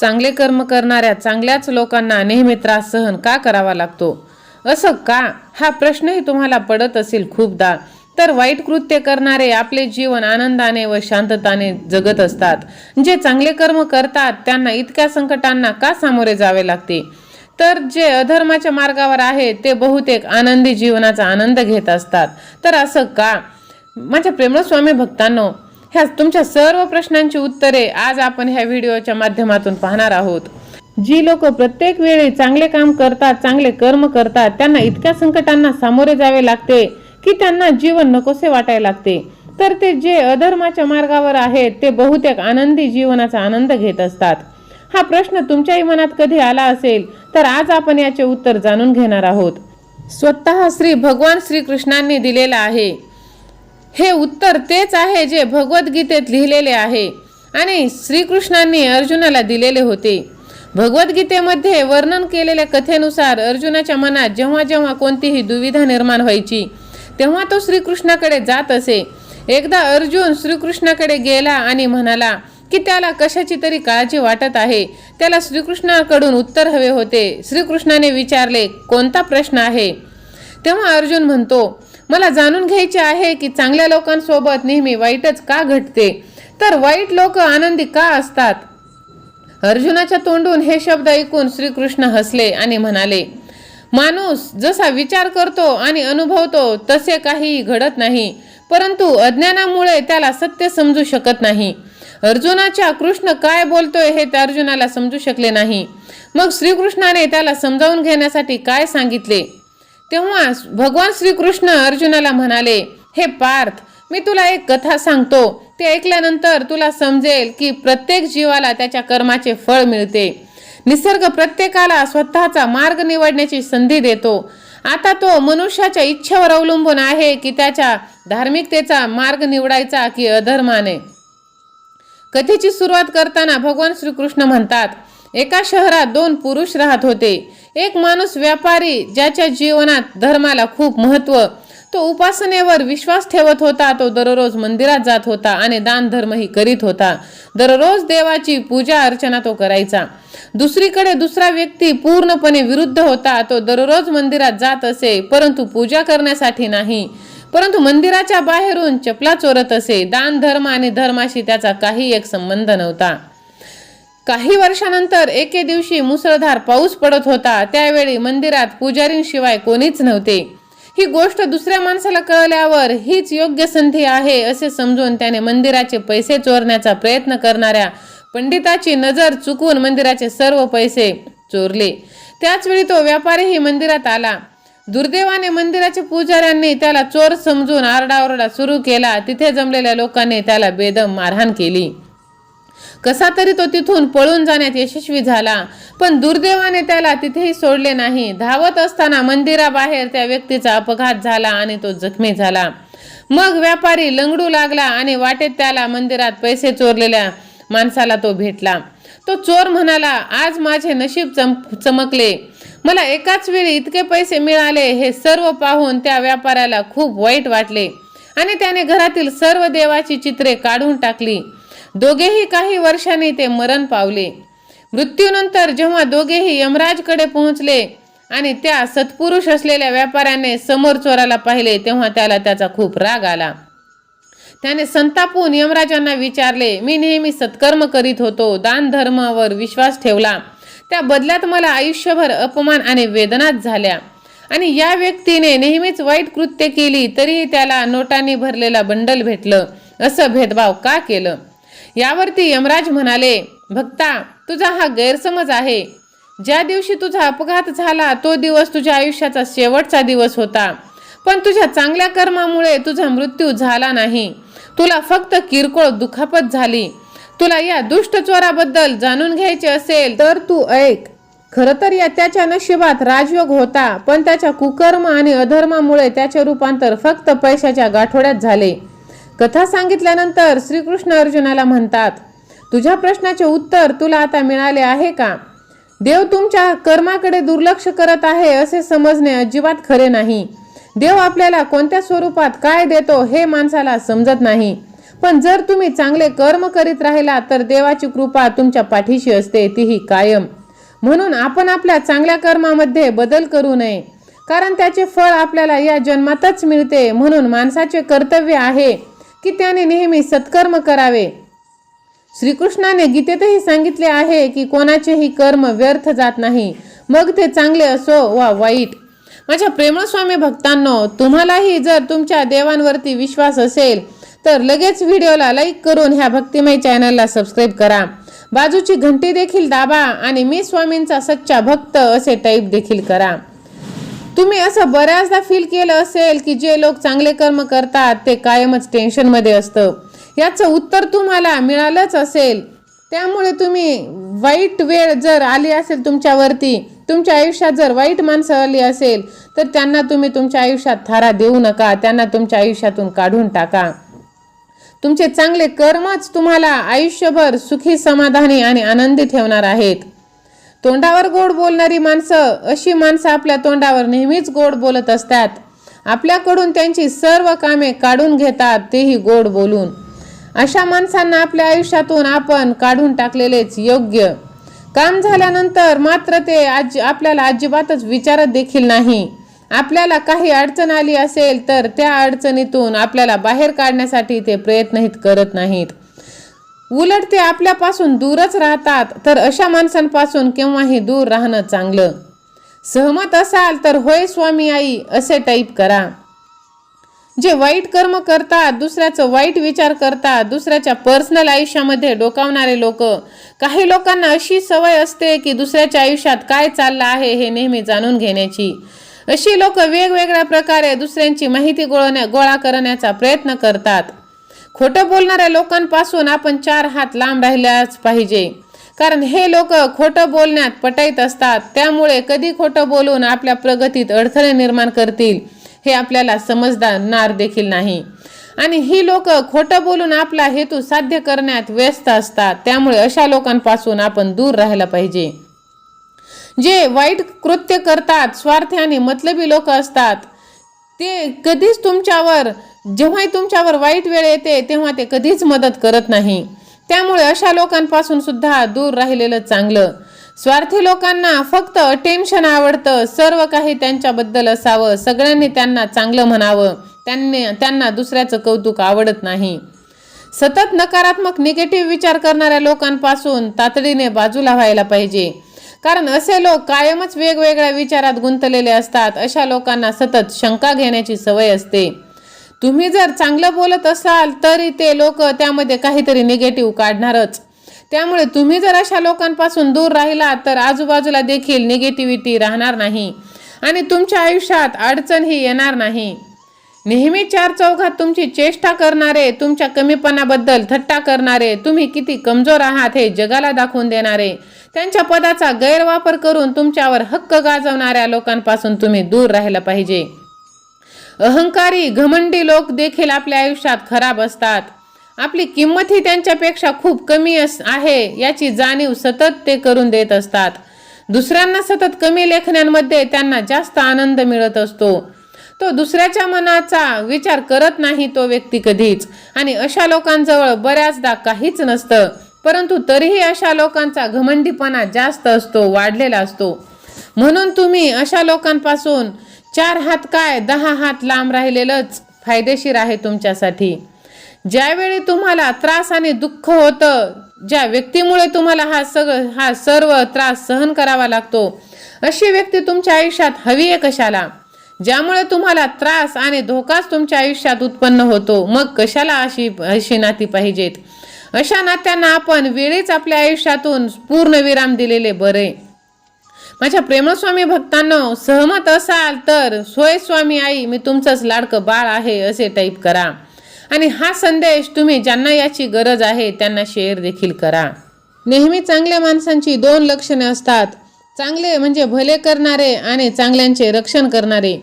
चांगले कर्म करणाऱ्या चांगल्याच लोकांना नेहमी त्रास सहन का करावा लागतो? असं का? हा प्रश्नही तुम्हाला पडत असेल खूपदा. तर वाईट कृत्य करणारे आपले जीवन आनंदाने व शांतताने जगत असतात. जे चांगले कर्म करतात त्यांना इतक्या संकटांना का सामोरे जावे लागते? तर जे अधर्माच्या मार्गावर आहे ते बहुतेक आनंदी जीवनाचा आनंद घेत असतात. तर असं का? माझ्या प्रेमळ स्वामी भक्तांनो ह्या तुमच्या सर्व प्रश्नांची उत्तरे आज आपण ह्या व्हिडिओच्या माध्यमातून पाहणार आहोत. जी लोक प्रत्येक वेळी चांगले काम करतात चांगले कर्म करतात त्यांना इतक्या संकटांना सामोरे जावे लागते की त्यांना जीवन नकोसे वाटायला लागते. तर ते जे अधर्माच्या मार्गावर आहेत ते बहुतेक आनंदी जीवनाचा आनंद घेत असतात. हा प्रश्न तुमच्याही मनात कधी आला असेल तर आज आपण याचे उत्तर जाणून घेणार आहोत. स्वतः श्री भगवान श्रीकृष्णांनी दिलेला आहे. हे उत्तर तेच आहे जे भगवद्गीतेत लिहिलेले आहे आणि श्रीकृष्णांनी अर्जुनाला दिलेले होते. भगवद्गीतेमध्ये वर्णन केलेल्या कथेनुसार अर्जुनाच्या मनात जेव्हा जेव्हा कोणतीही दुविधा निर्माण व्हायची तेव्हा तो श्रीकृष्णाकडे जात असे. एकदा अर्जुन श्रीकृष्णाकडे गेला आणि म्हणाला की त्याला कशाची तरी काळजी वाटत आहे. त्याला श्रीकृष्णाकडून उत्तर हवे होते. श्रीकृष्णाने विचारले कोणता प्रश्न आहे? तेव्हा अर्जुन म्हणतो मला जाणून घ्यायचे आहे की चांगल्या लोकांसोबत नेहमी वाईटच का घडते तर वाईट लोक आनंदी का असतात? अर्जुनाच्या तोंडून हे शब्द ऐकून श्रीकृष्ण हसले आणि म्हणाले माणूस जसा विचार करतो आणि अनुभवतो तसे काही घडत नाही परंतु अज्ञानामुळे त्याला सत्य समजू शकत नाही. अर्जुनाच्या कृष्ण काय बोलतोय हे त्या अर्जुनाला समजू शकले नाही. मग श्रीकृष्णाने त्याला समजावून घेण्यासाठी काय सांगितले? तेव्हा भगवान श्रीकृष्ण अर्जुनाला म्हणाले हे पार्थ मी तुला एक कथा सांगतो. ते ऐकल्यानंतर तुला समजेल की प्रत्येक जीवाला त्याच्या कर्माचे फळ मिळते. निसर्ग प्रत्येकाला स्वतःचा मार्ग निवडण्याची संधी देतो. आता तो मनुष्याच्या इच्छेवर अवलंबून आहे की त्याच्या धार्मिकतेचा मार्ग निवडायचा की अधर्माने. कथेची सुरुवात करताना भगवान श्रीकृष्ण म्हणतात एका शहरात दोन पुरुष राहत होते. एक माणूस व्यापारी ज्याच्या जीवनात धर्माला खूप महत्त्व तो उपासनेवर विश्वास ठेवत होता तो दररोज मंदिरात जात होता आणि दान धर्मही करीत होता. दररोज देवाची पूजा अर्चना तो करायचा. दुसरीकडे दुसरा व्यक्ती पूर्णपणे विरुद्ध होता तो दररोज मंदिरात जात असे परंतु पूजा करण्यासाठी नाही. परंतु मंदिराच्या बाहेरून चपला चोरत असे. दान धर्म आणि धर्माशी त्याचा काही एक संबंध नव्हता. काही वर्षानंतर एके दिवशी मुसळधार पाऊस पडत होता. त्यावेळी मंदिरात पुजारींशिवाय कोणीच नव्हते. ही गोष्ट दुसऱ्या माणसाला कळल्यावर हीच योग्य संधी आहे असे समजून त्याने मंदिराचे पैसे चोरण्याचा प्रयत्न करणाऱ्या पंडिताची नजर चुकवून मंदिराचे सर्व पैसे चोरले. त्याचवेळी तो व्यापारीही मंदिरात आला. दुर्दैवाने मंदिराच्या पुजाऱ्यांनी त्याला चोर समजून आरडाओरडा सुरू केला. तिथे जमलेल्या लोकांनी त्याला बेदम मारहाण केली. कसा तरी तो तिथून पळून जाण्यात यशस्वी झाला. पण दुर्दैवाने त्याला तिथेही सोडले नाही. धावत असताना मंदिराबाहेर त्या व्यक्तीचा अपघात झाला आणि तो जखमी झाला. मग व्यापारी लंगडू लागला आणि वाटेत त्याला मंदिरात पैसे चोरलेल्या माणसाला तो भेटला. तो चोर म्हणाला आज माझे नशीब चम चमकले. मला एकाच वेळी इतके पैसे मिळाले हे सर्व पाहून त्या व्यापाऱ्याला खूप वाईट वाटले. आणि त्याने घरातील सर्व देवाची चित्रे काढून टाकली. दोघेही काही वर्षांनी ते मरण पावले. मृत्यूनंतर जेव्हा दोघेही यमराजकडे पोहोचले आणि त्या सत्पुरुष असलेल्या व्यापाऱ्याने समोर चोराला पाहिले तेव्हा त्याला त्याचा खूप राग आला. त्याने संतापून यमराजांना विचारले मी नेहमी सत्कर्म करीत होतो दान धर्मावर विश्वास ठेवला. त्या बदल्यात मला आयुष्यभर अपमान आणि वेदनाच झाल्या. आणि या व्यक्तीने नेहमीच वाईट कृत्य केली तरीही त्याला नोटांनी भरलेला बंडल भेटलं. असं भेदभाव का केलं? यावरती यमराज म्हणाले भक्ता तुझा हा गैरसमज आहे. ज्या दिवशी तुझा अपघात झाला तो दिवस तुझ्या आयुष्याचा शेवटचा दिवस होता. पण तुझ्या चांगल्या कर्मामुळे तुझा मृत्यू झाला नाही. तुला फक्त किरकोळ दुखापत झाली. तुला या दुष्ट चोराबद्दल जाणून घ्यायचे असेल तर तू ऐक. खरं तर या त्याच्या नशिबात राजयोग होता पण त्याच्या कुकर्म आणि अधर्मामुळे त्याचे रूपांतर फक्त पैशाच्या गाठोड्यात झाले. कथा सांगितल्यानंतर श्रीकृष्ण अर्जुनाला म्हणतात तुझ्या प्रश्नाचे उत्तर तुला आता मिळाले आहे का? देव तुमच्या कर्माकडे दुर्लक्ष करत आहे असे समजणे अजिबात खरे नाही. देव आपल्याला कोणत्या स्वरूपात काय देतो हे माणसाला समजत नाही. पण जर तुम्ही चांगले कर्म करीत राहिला तर देवाची कृपा तुमच्या पाठीशी असते तीही कायम. म्हणून आपण आपल्या चांगल्या कर्मामध्ये बदल करू नये. कारण त्याचे फळ आपल्याला या जन्मातच मिळते म्हणून माणसाचे कर्तव्य आहे. की त्याने नेहमी सत्कर्म करावे. श्रीकृष्णाने गीतेतही सांगितले आहे की कोणाचेही कर्म व्यर्थ जात नाही. मग ते चांगले असो वा वाईट. माझ्या प्रेमस्वामी भक्तांनो तुम्हालाही जर तुमच्या देवांवरती विश्वास असेल तर लगेच व्हिडिओला लाईक करून ह्या भक्तिमय चॅनलला सबस्क्राईब करा. बाजूची घंटी देखील दाबा आणि मी स्वामींचा सच्चा भक्त असे टाईप देखील करा. तुम्ही असं बऱ्याचदा फील केलं असेल की जे लोक चांगले कर्म करतात ते कायमच टेन्शनमध्ये असतं. याचं उत्तर तुम्हाला मिळालंच असेल. त्यामुळे तुम्ही वाईट वेळ जर आली असेल तुमच्यावरती तुमच्या आयुष्यात जर वाईट माणसं आली असेल तर त्यांना तुम्ही तुमच्या आयुष्यात थारा देऊ नका त्यांना तुमच्या आयुष्यातून काढून टाका. तुमचे चांगले कर्मच तुम्हाला आयुष्यभर सुखी समाधानी आणि आनंदी ठेवणार आहेत. तोंडावर गोड बोलणारी माणसं अशी माणसं आपल्या तोंडावर नेहमीच गोड बोलत असतात. आपल्याकडून त्यांची सर्व कामे काढून घेतात तेही गोड बोलून. अशा माणसांना आपल्या आयुष्यातून आपण काढून टाकलेलेच योग्य. काम झाल्यानंतर मात्र ते आज आपल्याला अजिबातच विचारत देखील नाही. आपल्याला काही अडचण आली असेल तर त्या अडचणीतून आपल्याला बाहेर काढण्यासाठी ते प्रयत्नही करत नाहीत. उलट ते आपल्यापासून दूरच राहतात तर अशा माणसांपासून केव्हाही दूर राहणं चांगलं. सहमत असाल तर होय स्वामी आई असे टाईप करा. जे वाईट कर्म करतात दुसऱ्याचं वाईट विचार करतात दुसऱ्याच्या पर्सनल आयुष्यामध्ये डोकावणारे लोक. काही लोकांना अशी सवय असते की दुसऱ्याच्या आयुष्यात काय चाललं आहे हे नेहमी जाणून घेण्याची. अशी लोक वेगवेगळ्या प्रकारे दुसऱ्यांची माहिती गोळण्या गोळा करण्याचा प्रयत्न करतात. खोटं बोलणाऱ्या लोकांपासून आपण चार हात लांब राहिल्याच पाहिजे. कारण हे लोक खोटं बोलण्यात पटाईत असतात. त्यामुळे कधी खोटं बोलून आपल्या प्रगतीत अडथळे निर्माण करतील हे आपल्याला समजणार देखील नाही. आणि ही लोक खोटं बोलून आपला हेतू साध्य करण्यात व्यस्त असतात. त्यामुळे अशा लोकांपासून आपण दूर राहायला पाहिजे. जे वाईट कृत्य करतात स्वार्थी आणि मतलबी लोक असतात ते कधीच तुमच्यावर जेव्हाही तुमच्यावर वाईट वेळ येते तेव्हा ते कधीच मदत करत नाही. त्यामुळे अशा लोकांपासून सुद्धा दूर राहिलेलं चांगलं. स्वार्थी लोकांना फक्त अटेन्शन आवडतं सर्व काही त्यांच्याबद्दल असावं सगळ्यांनी त्यांना चांगलं म्हणावं त्यांनी त्यांना दुसऱ्याचं कौतुक आवडत नाही. सतत नकारात्मक निगेटिव्ह विचार करणाऱ्या लोकांपासून तातडीने बाजूला व्हायला पाहिजे. कारण असे लोक कायमच वेगवेगळ्या विचारात गुंतलेले असतात अशा लोकांना सतत शंका घेण्याची सवय असते. तुम्ही जर चांगलं बोलत असाल तरी ते लोक त्यामध्ये काहीतरी निगेटिव्ह काढणारच. त्यामुळे तुम्ही जर अशा लोकांपासून दूर राहिला तर आजूबाजूला देखील निगेटिव्हिटी राहणार नाही. आणि तुमच्या आयुष्यात अडचणही येणार नाही. नेहमी चार चौघात तुमची चेष्टा करणारे तुमच्या कमीपणाबद्दल थट्टा करणारे तुम्ही किती कमजोर आहात हे जगाला दाखवून देणारे त्यांच्या पदाचा गैरवापर करून तुमच्यावर हक्क गाजवणाऱ्या लोकांपासून तुम्ही दूर राहिलं पाहिजे. अहंकारी घमंडी लोक देखील आपल्या आयुष्यात खराब असतात. आपली किंमत ही त्यांच्यापेक्षा खूप कमी अस आहे याची जाणीव सतत ते करून देत असतात. दुसऱ्यांना सतत कमी लेखण्यांमध्ये त्यांना जास्त आनंद मिळत असतो. तो दुसऱ्याच्या मनाचा विचार करत नाही तो व्यक्ती कधीच. आणि अशा लोकांजवळ बऱ्याचदा काहीच नसतं. परंतु तरीही अशा लोकांचा घमंडीपणा जास्त असतो वाढलेला असतो. म्हणून तुम्ही अशा लोकांपासून चार हात काय दहा हात लांब राहिलेलंच फायदेशीर आहे तुमच्यासाठी. ज्यावेळी तुम्हाला त्रास आणि दुःख होतं ज्या व्यक्तीमुळे तुम्हाला हा सगळं हा सर्व त्रास सहन करावा लागतो अशी व्यक्ती तुमच्या आयुष्यात हवी आहे कशाला? ज्यामुळे तुम्हाला त्रास आणि धोकाच तुमच्या आयुष्यात उत्पन्न होतो. मग कशाला अशी अशी नाती पाहिजेत? अशा नात्यांना आपण वेळीच आपल्या आयुष्यातून पूर्ण विराम दिलेले बरे. माझ्या प्रेमस्वामी भक्तांनो सहमत असाल तर सोय स्वामी आई मी तुमचंच लाडकं बाळ आहे असे टाईप करा. आणि हा संदेश तुम्ही ज्यांना याची गरज आहे त्यांना शेअर देखील करा. नेहमी चांगल्या माणसांची दोन लक्षणे असतात. चांगले म्हणजे भले करणारे आणि चांगल्यांचे रक्षण करणारे.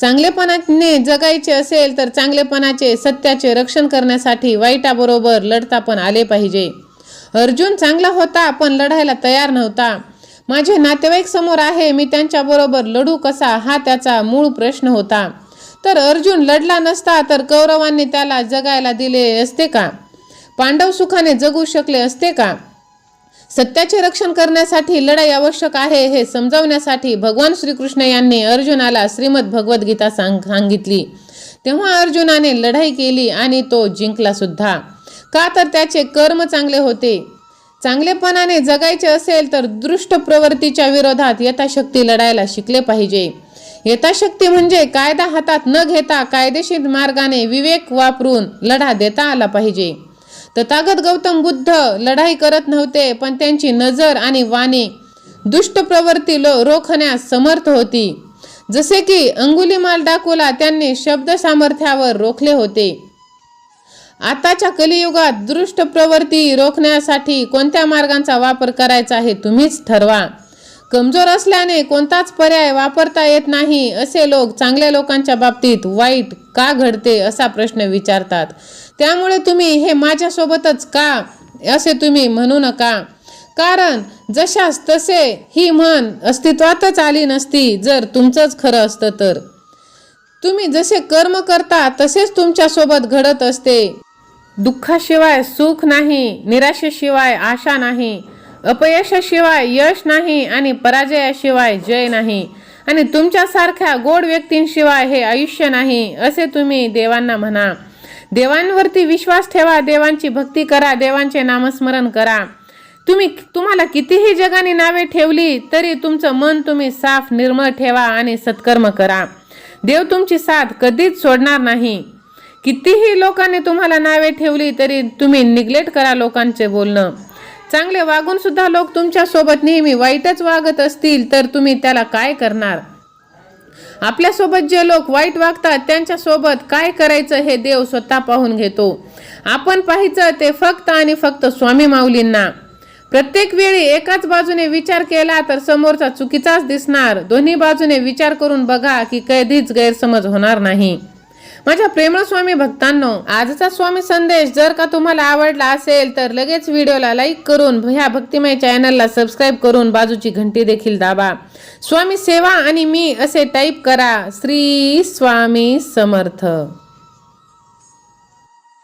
चांगलेपणाने जगायचे असेल तर चांगलेपणाचे सत्याचे रक्षण करण्यासाठी वाईटाबरोबर लढता पण आले पाहिजे. अर्जुन चांगला होता पण लढायला तयार नव्हता. माझे नातेवाईक समोर आहे मी त्यांच्याबरोबर लढू कसा? हा त्याचा मूळ प्रश्न होता. तर अर्जुन लढला नसता तर कौरवांनी त्याला जगायला दिले असते का? पांडव सुखाने जगू शकले असते का? सत्याचे रक्षण करण्यासाठी लढाई आवश्यक आहे हे समजावण्यासाठी भगवान श्रीकृष्ण यांनी अर्जुनाला श्रीमद भगवद्गीता सांग सांगितली. तेव्हा अर्जुनाने लढाई केली आणि तो जिंकला सुद्धा. का तर त्याचे कर्म चांगले होते. चांगलेपणाने जगायचे असेल तर दृष्ट प्रवृत्तीच्या विरोधात यथाशक्ती लढायला शिकले पाहिजे. यथाशक्ती म्हणजे कायदा हातात न घेता कायदेशीर मार्गाने विवेक वापरून लढा देता आला पाहिजे. तथागत गौतम बुद्ध लढाई करत नव्हते पण त्यांची नजर आणि वाणी दुष्ट प्रवृत्ती लो रोखण्यास समर्थ होती. जसे की अंगुलीमाल डाकूला त्यांनी शब्द सामर्थ्यावर रोखले होते. आताच्या कलियुगात दृष्ट प्रवृत्ती रोखण्यासाठी कोणत्या मार्गांचा वापर करायचा हे तुम्हीच ठरवा. कमजोर असल्याने कोणताच पर्याय वापरता येत नाही असे लोक चांगल्या लोकांच्या बाबतीत वाईट का घडते असा प्रश्न विचारतात. त्यामुळे तुम्ही हे माझ्यासोबतच का असे तुम्ही म्हणू नका. कारण जशास तसे ही म्हण अस्तित्वातच आली नसती जर तुमचंच खरं असतं तर. तुम्ही जसे कर्म करता तसेच तुमच्यासोबत घडत असते. दुःखाशिवाय सुख नाही निराशेशिवाय आशा नाही अपयशाशिवाय यश नाही आणि पराजयाशिवाय जय नाही. आणि तुमच्यासारख्या गोड व्यक्तींशिवाय हे आयुष्य नाही असे तुम्ही देवांना म्हणा. देवांवरती विश्वास ठेवा देवांची भक्ती करा देवांचे नामस्मरण करा. तुम्ही तुम्हाला कितीही जगाने नावे ठेवली तरी तुमचं मन तुम्ही साफ निर्मळ ठेवा आणि सत्कर्म करा. देव तुमची साथ कधीच सोडणार नाही. कितीही लोकांनी तुम्हाला नावे ठेवली तरी तुम्ही निग्लेक्ट करा लोकांचे बोलणं. चांगले वागून सुद्धा लोक तुमच्यासोबत नेहमी वाईटच वागत असतील तर तुम्ही त्याला काय करणार? आपल्यासोबत जे लोक वाईट वागतात त्यांच्यासोबत काय करायचं हे देव स्वतः पाहून घेतो. आपण पाहायचं ते फक्त आणि फक्त स्वामी माऊलींना. प्रत्येक वेळी एकाच बाजूने विचार केला तर समोरचा चुकीचाच दिसणार. दोन्ही बाजूने विचार करून बघा की कधीच गैरसमज होणार नाही. माझ्या प्रेमळ स्वामी भक्तांनो आजचा स्वामी संदेश जर का तुम्हाला आवडला असेल तर लगेच व्हिडिओला लाईक करून ह्या भक्तिमय चॅनलला सबस्क्राईब करून बाजूची घंटी देखील दाबा. स्वामी सेवा आणि मी असे टाईप करा. श्री स्वामी समर्थ.